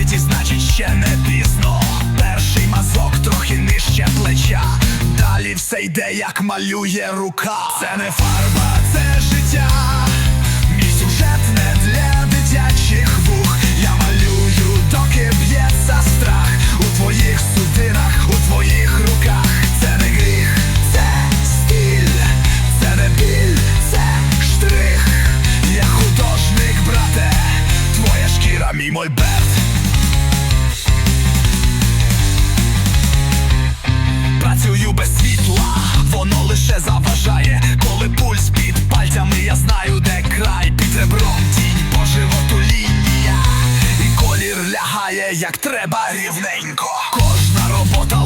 Виті, значить, ще не пізно. Перший мазок трохи нижче плеча. Далі все йде, як малює рука. Це не фарба. Як треба рівненько. Кожна робота